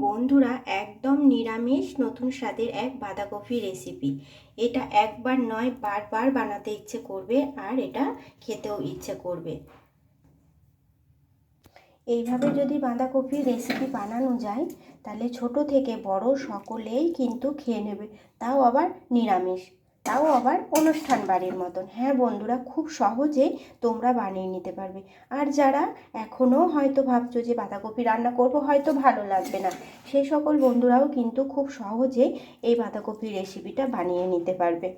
বন্ধুরা একদম নিরামিষ নতুন স্বাদের এক বাঁধাকপি রেসিপি এটা একবার নয়, বারবার বানাতে ইচ্ছে করবে আর এটা খেতেও ইচ্ছে করবে। এইভাবে যদি বাঁধাকপির রেসিপি বানানো যায়, তাহলে ছোট থেকে বড় সকলেই কিন্তু খেয়ে নেবে। তাও আবার নিরামিষ। তাও আবার অনুষ্ঠান বাড়ির মতন। হ্যাঁ বন্ধুরা, খুব সহজেই তোমরা বানিয়ে নিতে পারবে। আর যারা এখনও হয়তো ভাবছ যে বাঁধাকপি রান্না করব, হয়তো ভালো লাগবে না। সেই সকল বন্ধুরাও কিন্তু খুব সহজেই এই বাঁধাকপির রেসিপিটা বানিয়ে নিতে পারবে।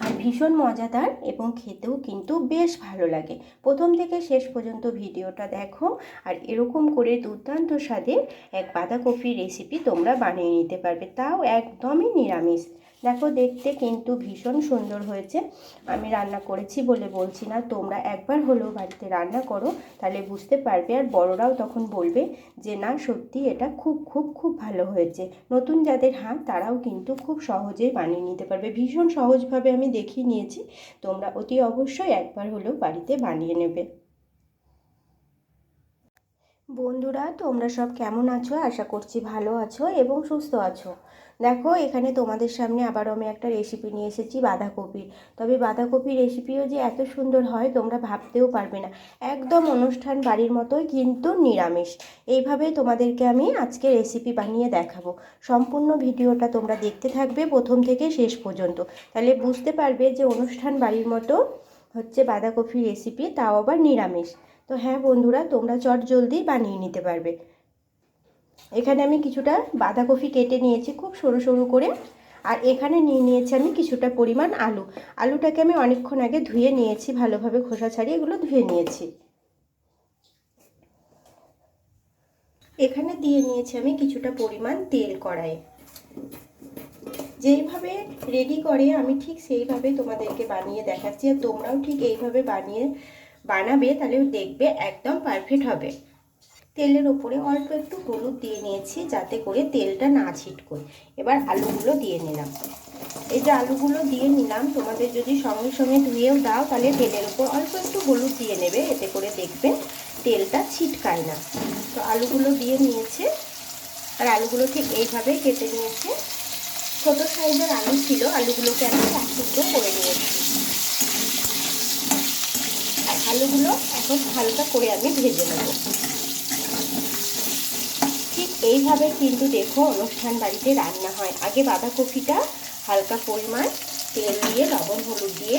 আর ভীষণ মজাদার এবং খেতেও কিন্তু বেশ ভালো লাগে। প্রথম থেকে শেষ পর্যন্ত ভিডিওটা দেখো আর এরকম করে দুর্দান্ত স্বাদের এক বাঁধাকপির রেসিপি তোমরা বানিয়ে নিতে পারবে। তাও একদমই নিরামিষ। দেখো, দেখতে কিন্তু ভীষণ সুন্দর হয়েছে। আমি রান্না করেছি বলে বলছি না, তোমরা একবার হলেও বাড়িতে রান্না করো, তাহলে বুঝতে পারবে। আর বড়রাও তখন বলবে যে, না, সত্যি এটা খুব খুব খুব ভালো হয়েছে। নতুন যাদের হাত, তারাও কিন্তু খুব সহজেই বানিয়ে নিতে পারবে। ভীষণ সহজভাবে আমি দেখিয়ে নিয়েছি। তোমরা অতি অবশ্যই একবার হলেও বাড়িতে বানিয়ে নেবে। বন্ধুরা, তোমরা সব কেমন আছো? আশা করছি ভালো আছো এবং সুস্থ আছো। দেখো, এখানে তোমাদের সামনে আবারও আমি একটা রেসিপি নিয়ে এসেছি বাঁধাকপির তবে বাঁধাকপির রেসিপিও যে এত সুন্দর হয়, তোমরা ভাবতেও পারবে না। একদম অনুষ্ঠান বাড়ির মতোই, কিন্তু নিরামিষ। এইভাবে তোমাদেরকে আমি আজকে রেসিপি বানিয়ে দেখাবো। সম্পূর্ণ ভিডিওটা তোমরা দেখতে থাকবে প্রথম থেকে শেষ পর্যন্ত। তাহলে বুঝতে পারবে যে অনুষ্ঠান বাড়ির মতো হচ্ছে বাঁধাকপি রেসিপি তাও আবার নিরামিষ। তো হ্যাঁ বন্ধুরা, তোমরা চট জলদি বানিয়ে নিতে পারবে। এখানে আমি কিছুটা বাঁধাকপি কেটে নিয়েছি খুব সরু সরু করে, আর এখানে নিয়ে নিয়েছি আমি কিছুটা পরিমাণ আলু। আলুটাকে আমি অনেকক্ষণ আগে ধুয়ে নিয়েছি, ভালোভাবে খোসা ছাড়িয়ে এগুলো ধুয়ে নিয়েছি। এখানে দিয়ে নিয়েছি আমি কিছুটা পরিমাণ তেল কড়াইয়ে। যেইভাবে রেডি করে আমি ঠিক সেইভাবে তোমাদেরকে বানিয়ে দেখাচ্ছি, আর তোমরাও ঠিক এইভাবে বানিয়ে বানাবে, তাহলে দেখবে একদম পারফেক্ট হবে। তেলের ওপরে অল্প একটু হলুদ দিয়ে নিয়েছি, যাতে করে তেলটা না ছিটকোয়। এবার আলুগুলো দিয়ে নিলাম। এই যে আলুগুলো দিয়ে নিলাম, তোমাদের যদি সঙ্গে সঙ্গে ধুয়েও দাও, তাহলে তেলের উপর অল্প একটু হলুদ দিয়ে নেবে, এতে করে দেখবে তেলটা ছিটকায় না। তো আলুগুলো দিয়ে নিয়েছে। আর আলুগুলো ঠিক এইভাবে কেটে নিয়েছে। ছোটো সাইজের আলু ছিল, আলুগুলোকে আমি টুকরো করে নিয়েছি। আলুগুলো এখন হালকা করে আমি ভেজে নেব। ঠিক এইভাবে কিন্তু দেখো অনুষ্ঠান বাড়িতে রান্না হয়। আগে বাঁধাকপিটা হালকা পরিমাণ তেল দিয়ে, লবণ, হলুদ দিয়ে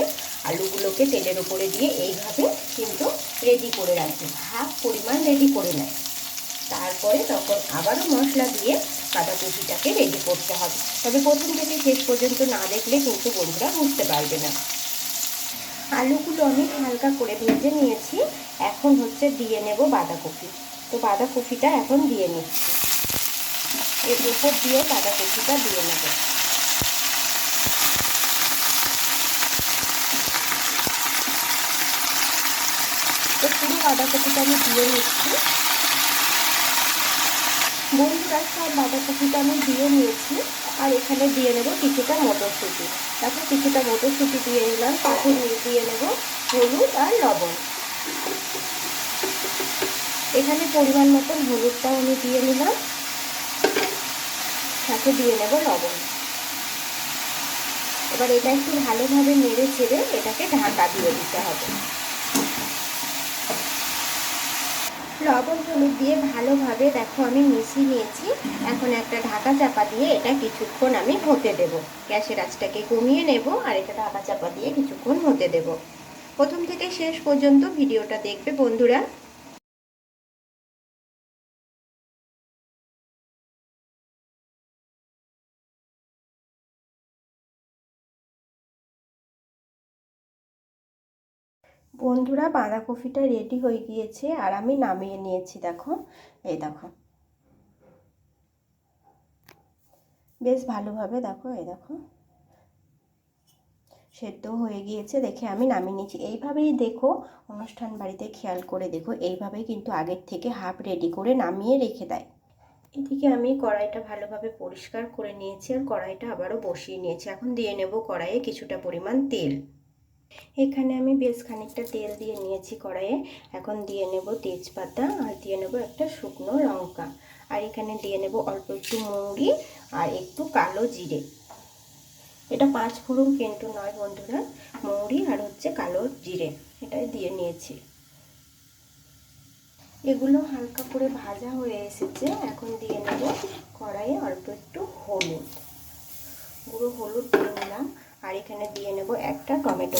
আলুগুলোকে তেলের ওপরে দিয়ে এইভাবে কিন্তু রেডি করে রাখে হাফ পরিমাণ রেডি করে নেয়। তারপরে তখন আবারও মশলা দিয়ে বাঁধাকপিটাকে রেডি করতে হবে। তবে প্রথম থেকে শেষ পর্যন্ত না দেখলে কিন্তু বন্ধুরা বুঝতে পারবে না। আলুগুলো আমি হালকা করে ভেজে নিয়েছি। এখন হচ্ছে দিয়ে নেব বাঁধাকপি। তো বাঁধাকপিটা এখন দিয়ে নিচ্ছি। এর উপর দিয়ে বাঁধাকপিটা দিয়ে নেব। তো পুরো বাঁধাকপিটা আমি দিয়ে নিচ্ছি। বন্ধুরা, সব বাঁধাকপিটা আমি দিয়ে নিয়েছি। আর এখানে দিয়ে নেব কিছুটা মটরশুঁটি। তারপর কিছুটা মটরশুঁটি দিয়ে নিলাম, তারপর দিয়ে নেব হলুদ আর লবণ। এখানে পরিমাণ মতন হলুদটাও আমি দিয়ে নিলাম, সাথে দিয়ে নেব লবণ। এবার এটা একটু ভালোভাবে নেড়ে চেড়ে এটাকে ঢাকা দিয়ে দিতে হবে। লবণ হলুদ দিয়ে ভালোভাবে দেখো আমি মিশিয়ে নিয়েছি। এখন একটা ঢাকা চাপা দিয়ে এটা কিছুক্ষণ আমি হতে দেব। গ্যাসের আঁচটাকে কমিয়ে নেব আর এটা ঢাকা চাপা দিয়ে কিছুক্ষণ হতে দেব। প্রথম থেকে শেষ পর্যন্ত ভিডিওটা দেখবে বন্ধুরা। বন্ধুরা, বাঁধাকপিটা রেডি হয়ে গিয়েছে আর আমি নামিয়ে নিয়েছি, দেখো। এই দেখো। বেশ ভালোভাবে দেখো, এই দেখো। সেদ্ধ হয়ে গিয়েছে, দেখে আমি নামিয়ে নিয়েছি। এইভাবেই দেখো, অনুষ্ঠান বাড়িতে খেয়াল করে দেখো, এইভাবেই কিন্তু আগের থেকে হাফ রেডি করে নামিয়ে রেখে দেয়। এদিকে আমি কড়াইটা ভালোভাবে পরিষ্কার করে নিয়েছি আর কড়াইটা আবারও বসিয়ে নিয়েছি। এখন দিয়ে নেব কড়াইয়ে কিছুটা পরিমাণ তেল। এখানে আমি বেশ খানিকটা তেল দিয়ে নিয়েছি কড়াইয়ে। এখন দিয়ে নেব তেজপাতা আর দিয়ে নেব একটা শুকনো লঙ্কা। আর এখানে দিয়ে নেব অল্প একটু মৌরি আর একটু কালো জিরে। এটা পাঁচ ফোড়ন কিন্তু নয় বন্ধুরা মৌরি আর হচ্ছে কালো জিরে। এটাই দিয়ে নিয়েছি। এগুলো হালকা করে ভাজা হয়ে এসেছে। এখন দিয়ে নেব কড়াইয়ে অল্প একটু হলুদ। গুঁড়ো হলুদ দিয়ে নিলাম আর এখানে দিয়ে নেব একটা টমেটো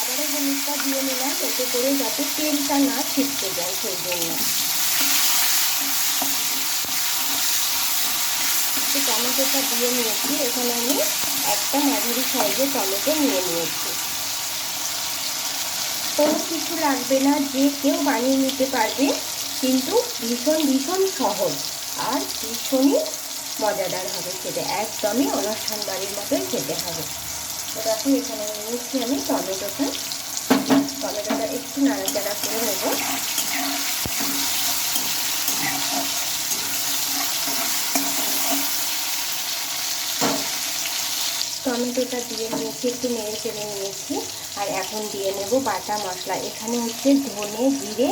আবারও হলুদটা দিয়ে নিলাম, এতে করে যাতে তেলটা না ছিটকে যায় সেই জন্য। টমেটোটা দিয়ে নিয়েছি, এখানে আমি একটা মাঝারি সাইজের টমেটো নিয়ে নিয়েছি। কোনো কিছু লাগবে না, যে কেউ বানিয়ে নিতে পারবে, কিন্তু ভীষণ ভীষণ সহজ। আর ভীষণই মজাদার হবে খেতে, একদমই অনুষ্ঠান বাড়ির মতোই খেতে হবে। তো এখানে নিয়েছি আমি টমেটোটা। টমেটোটা একটু নাড়াচাড়া করে নেব। টমেটোটা দিয়ে নিয়েছি, একটু নেড়ে চেড়ে নিয়েছি। আর এখন দিয়ে নেব বাটা মশলা। এখানে হচ্ছে ধনে, জিরে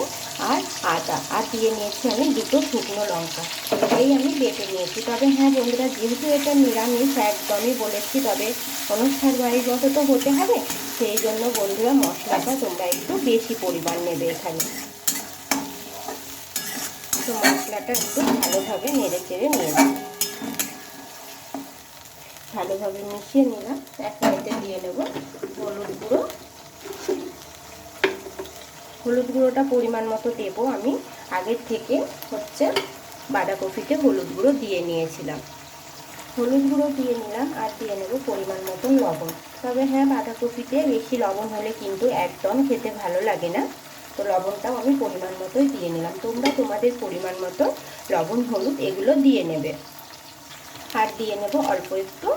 আর আদা। আর দিয়ে নিয়েছি আমি দুটো শুকনো লঙ্কা। এই আমি বেটে নিয়েছি। তবে হ্যাঁ বন্ধুরা, যেহেতু এটা নিরামিষ, একদমই বলেছি, তবে অনুষ্ঠান বাড়ির মতো তো হতে হবে। সেই জন্য বন্ধুরা, মশলাটা তোমরা একটু বেশি পরিমাণ নেবে এখানে। তো মশলাটা একটু ভালোভাবে নেড়ে চেড়ে নিয়ে ভালোভাবে মিশিয়ে নিলাম। এক এতে দিয়ে নেব হলুদ গুঁড়ো। হলুদ গুঁড়োটা পরিমাণ মতো দেবো আমি। আগের থেকে হচ্ছে বাঁধাকপিতে হলুদ গুঁড়ো দিয়ে নিয়েছিলাম। হলুদ গুঁড়ো দিয়ে নিলাম আর দিয়ে নেব পরিমাণ মতন লবণ। তবে হ্যাঁ বাঁধাকপিতে বেশি লবণ হলে কিন্তু একদম খেতে ভালো লাগে না। তো লবণটাও আমি পরিমাণ মতোই দিয়ে নিলাম। তোমরা তোমাদের পরিমাণ মতো লবণ, হলুদ এগুলো দিয়ে নেবে। আর দিয়ে নেব অল্প একটু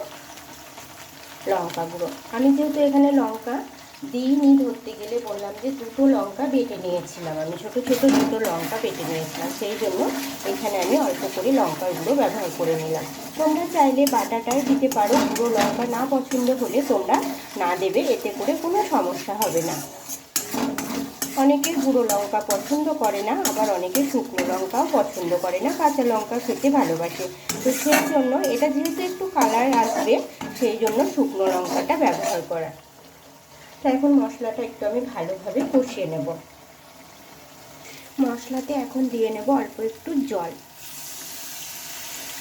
লঙ্কা গুঁড়ো। আমি যেহেতু এখানে লঙ্কা দিইনি ধরতে গেলে বললাম যে দুটো লঙ্কা বেটে নিয়েছিলাম আমি, ছোট ছোট দুটো লঙ্কা বেটে নিয়েছিলাম। সেই জন্য এখানে আমি অল্প করে লঙ্কার গুঁড়ো ব্যবহার করে নিলাম। তোমরা চাইলে বাটাটাই দিতে পারো, গুঁড়ো লঙ্কা না পছন্দ হলে তোমরা না দেবে, এতে করে কোনো সমস্যা হবে না। অনেকে গুঁড়ো লঙ্কা পছন্দ করে না, আবার অনেকে শুকনো লঙ্কাও পছন্দ করে না, কাঁচা লঙ্কা খেতে ভালোবাসে। তো সেই জন্য এটা যেহেতু একটু কালার আসবে, সেই জন্য শুকনো লঙ্কাটা ব্যবহার করা। তো এখন মশলাটা একটু আমি ভালোভাবে কষিয়ে নেব। মশলাতে এখন দিয়ে নেব অল্প একটু জল।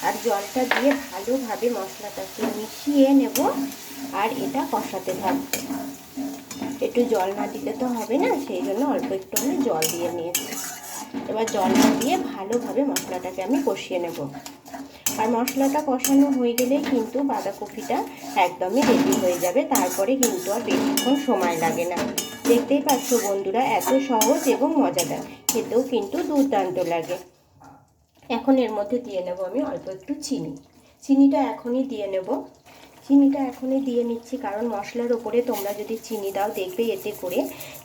আর জলটা দিয়ে ভালোভাবে মশলাটাকে মিশিয়ে নেব আর এটা কষাতে থাকবে। একটু জল না দিতে তো হবে না, সেই জন্য অল্প একটু আমি জল দিয়ে নিয়েছি। এবার জলটা দিয়ে ভালোভাবে মশলাটাকে আমি কষিয়ে নেব। আর মশলাটা কষানো হয়ে গেলে কিন্তু বাঁধাকপিটা একদমই রেডি হয়ে যাবে। তারপরে কিন্তু আর বেশিক্ষণ সময় লাগে না। দেখতেই পাচ্ছ বন্ধুরা, এত সহজ এবং মজাদার। খেতেও কিন্তু দুর্দান্ত লাগে। এখন এর মধ্যে দিয়ে নেব আমি অল্প একটু চিনি। চিনিটা এখনই দিয়ে নেব। চিনিটা এখনই দিয়ে নিচ্ছি, কারণ মশলার ওপরে তোমরা যদি চিনি দাও দেখবে এতে করে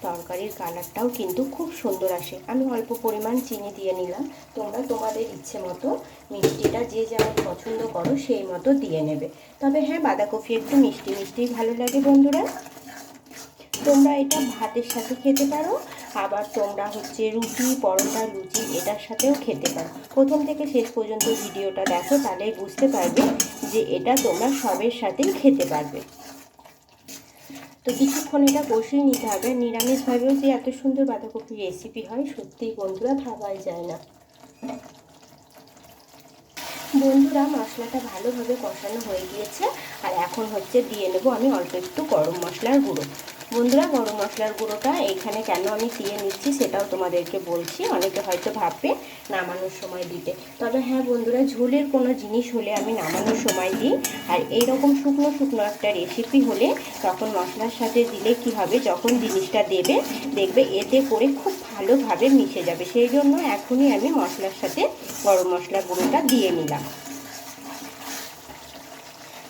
তরকারির কালারটাও কিন্তু খুব সুন্দর আসে। আমি অল্প পরিমাণ চিনি দিয়ে নিলাম, তোমরা তোমাদের ইচ্ছে মতো মিষ্টিটা যে যেমন পছন্দ করো সেই মতো দিয়ে নেবে। তবে হ্যাঁ বাঁধাকপি একটু মিষ্টি মিষ্টি ভালো লাগে বন্ধুরা। এটা ভাতের সাথে খেতে পারো। আবার তোমরা হচ্ছে রুটি, পরোটা, লুচি এটার সাথেও খেতে পারো। প্রথম থেকে শেষ পর্যন্ত ভিডিওটা দেখো, তাহলে বুঝতে পারবে যে এটা তোমরা সবের সাথেই খেতে পারবে। তো কিছুক্ষণ এটা কষিয়ে নিতে হবে। নিরামিষভাবেও যে এত সুন্দর বাঁধাকপির রেসিপি হয়, সত্যিই বন্ধুরা ভাবাই যায় না। বন্ধুরা, মশলাটা ভালোভাবে কষানো হয়ে গিয়েছে। আর এখন হচ্ছে দিয়ে নেব আমি অল্প একটু গরম মশলার গুঁড়ো। বন্ধুরা, গরম মশলার গুঁড়োটা এখানে কেন আমি দিয়ে নিচ্ছি সেটাও তোমাদেরকে বলছি। অনেকে হয়তো ভাববে নামানোর সময় দিতে। তবে হ্যাঁ বন্ধুরা, ঝোলের কোনো জিনিস হলে আমি নামানোর সময় দিই। আর এইরকম শুকনো শুকনো একটা রেসিপি হলে তখন মশলার সাথে দিলে কি হবে? যখন জিনিসটা দেবে, দেখবে এতে করে খুব ভালোভাবে মিশে যাবে। সেই জন্য এখনই আমি মশলার সাথে গরম মশলা গুঁড়োটা দিয়ে নিলাম।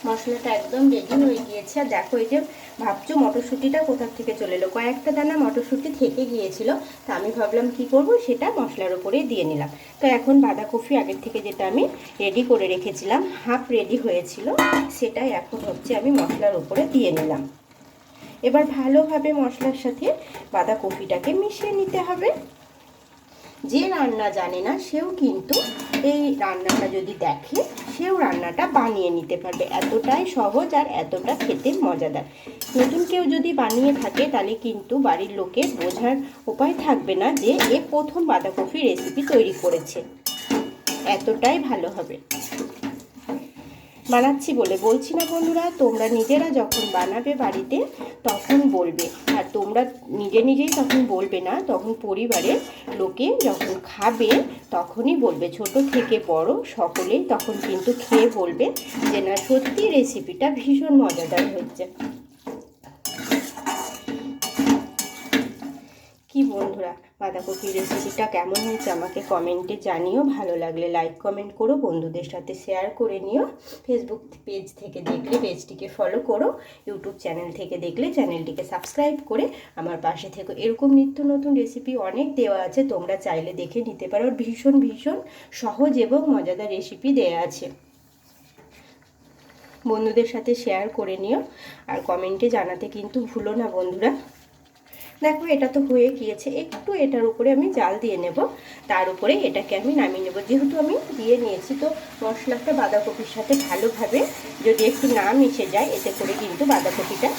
মশলাটা একদম রেডি হয়ে গিয়েছে। আর দেখো এই যে ভাবছ মটরশুঁটিটা কোথার থেকে চলে এলো? কয়েকটা দানা মটরশুঁটি থেকে গিয়েছিল, তা আমি ভাবলাম কি করব? সেটা মশলার উপরে দিয়ে নিলাম। তো এখন বাঁধাকপি আগের থেকে যেটা আমি রেডি করে রেখেছিলাম হাফ রেডি হয়েছিল, সেটাই এখন হচ্ছে আমি মশলার উপরে দিয়ে নিলাম। এবার ভালোভাবে মশলার সাথে বাঁধাকপিটাকে মিশিয়ে নিতে হবে। যে রান্না জানে না, সেও কিন্তু এই রান্নাটা যদি দেখে সেও রান্নাটা বানিয়ে নিতে পারবে। এতটাই সহজ আর এতটা খেতে মজাদার। নতুন কেউ যদি বানিয়ে থাকে, তাহলে কিন্তু বাড়ির লোকের বোঝার উপায় থাকবে না যে এ প্রথম বাঁধাকপি রেসিপি তৈরি করেছে। এতটাই ভালো হবে। বানাচ্ছি বলে বলছি না বন্ধুরা, তোমরা নিজেরা যখন বানাবে বাড়িতে, তখন বলবে। আর তোমরা নিজে নিজেই তখন বলবে না, তখন পরিবারের লোকে যখন খাবে, তখনই বলবে। ছোট থেকে বড় সকলেই তখন কিন্তু খেয়ে বলবে যে, না, সত্যি রেসিপিটা ভীষণ মজাদার হচ্ছে বন্ধুরা? বাঁধাকপি রেসিপিটা কেমন হয়েছে আমাকে কমেন্টে জানিও। ভালো লাগলে লাইক কমেন্ট করো, বন্ধুদের সাথে শেয়ার করে নিও। ফেসবুক পেজ থেকে দেখলে পেজটিকে ফলো করো। ইউটিউব চ্যানেল থেকে দেখলে চ্যানেলটিকে সাবস্ক্রাইব করে আমার পাশে থেকে। এরকম নিত্য নতুন রেসিপি অনেক দেওয়া আছে, তোমরা চাইলে দেখে নিতে পারো। ভীষণ ভীষণ সহজ এবং মজাদার রেসিপি দেওয়া আছে। বন্ধুদের সাথে শেয়ার করে নিও। আর কমেন্টে জানাতে কিন্তু ভুলো না, বন্ধুরা। দেখো, এটা তো হয়ে গিয়েছে। একটু এটার উপরে আমি জাল দিয়ে নেব। তার উপরে এটাকে আমি নামিয়ে নেব। যেহেতু আমি দিয়ে নিয়েছি, তো মশলাটা বাঁধাকপির সাথে ভালোভাবে যদি একটু না মিশে যায়, এতে করে কিন্তু বাঁধাকপিটা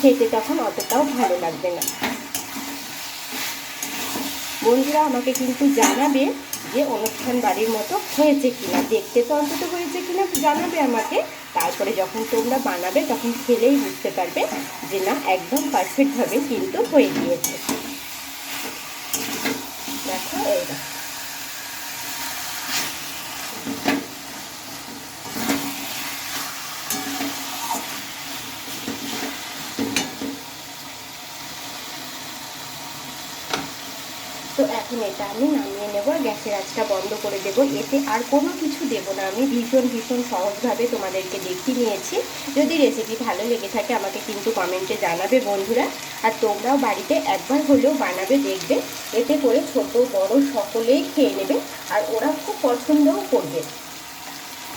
খেতে তখন অতটাও ভালো লাগবে না। বন্ধুরা, আমাকে কিন্তু জানাবে যে অনুষ্ঠান বাড়ির মতো হয়েছে কিনা। দেখতে তো অন্তত হয়েছে কিনা, জানাবে আমাকে। তারপরে যখন তোমরা বানাবে, তখন খেলেই বুঝতে পারবে যে না, একদম পারফেক্টভাবে কিন্তু হয়ে গিয়েছে। দেখো, এই তো এখন এটা আমি নামিয়ে নেব গ্যাসের আঁচটা বন্ধ করে দেব। এতে আর কোনো কিছু দেব না। আমি ভীষণ ভীষণ সহজভাবে তোমাদেরকে দেখিয়ে নিয়েছি। যদি রেসিপি ভালো লেগে থাকে, আমাকে কিন্তু কমেন্টে জানাবে বন্ধুরা। আর তোমরাও বাড়িতে একবার হলেও বানাবে, দেখবে। এতে করে ছোট, বড় সকলেই খেয়ে নেবে আর ওরা খুব পছন্দও করবে।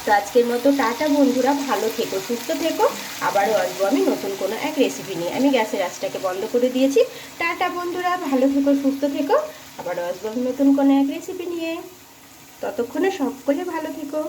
তো আজকের মতো টাটা বন্ধুরা, ভালো থেকো, সুস্থ থেকো। আবারও আসব আমি নতুন কোনো এক রেসিপি নিয়ে। আমি গ্যাসের আঁচটাকে বন্ধ করে দিয়েছি। টাটা বন্ধুরা, ভালো থেকো, সুস্থ থেকো। আবারও আসব নতুন কোনো এক রেসিপি নিয়ে। ততক্ষণে সকলে ভালো থেকো।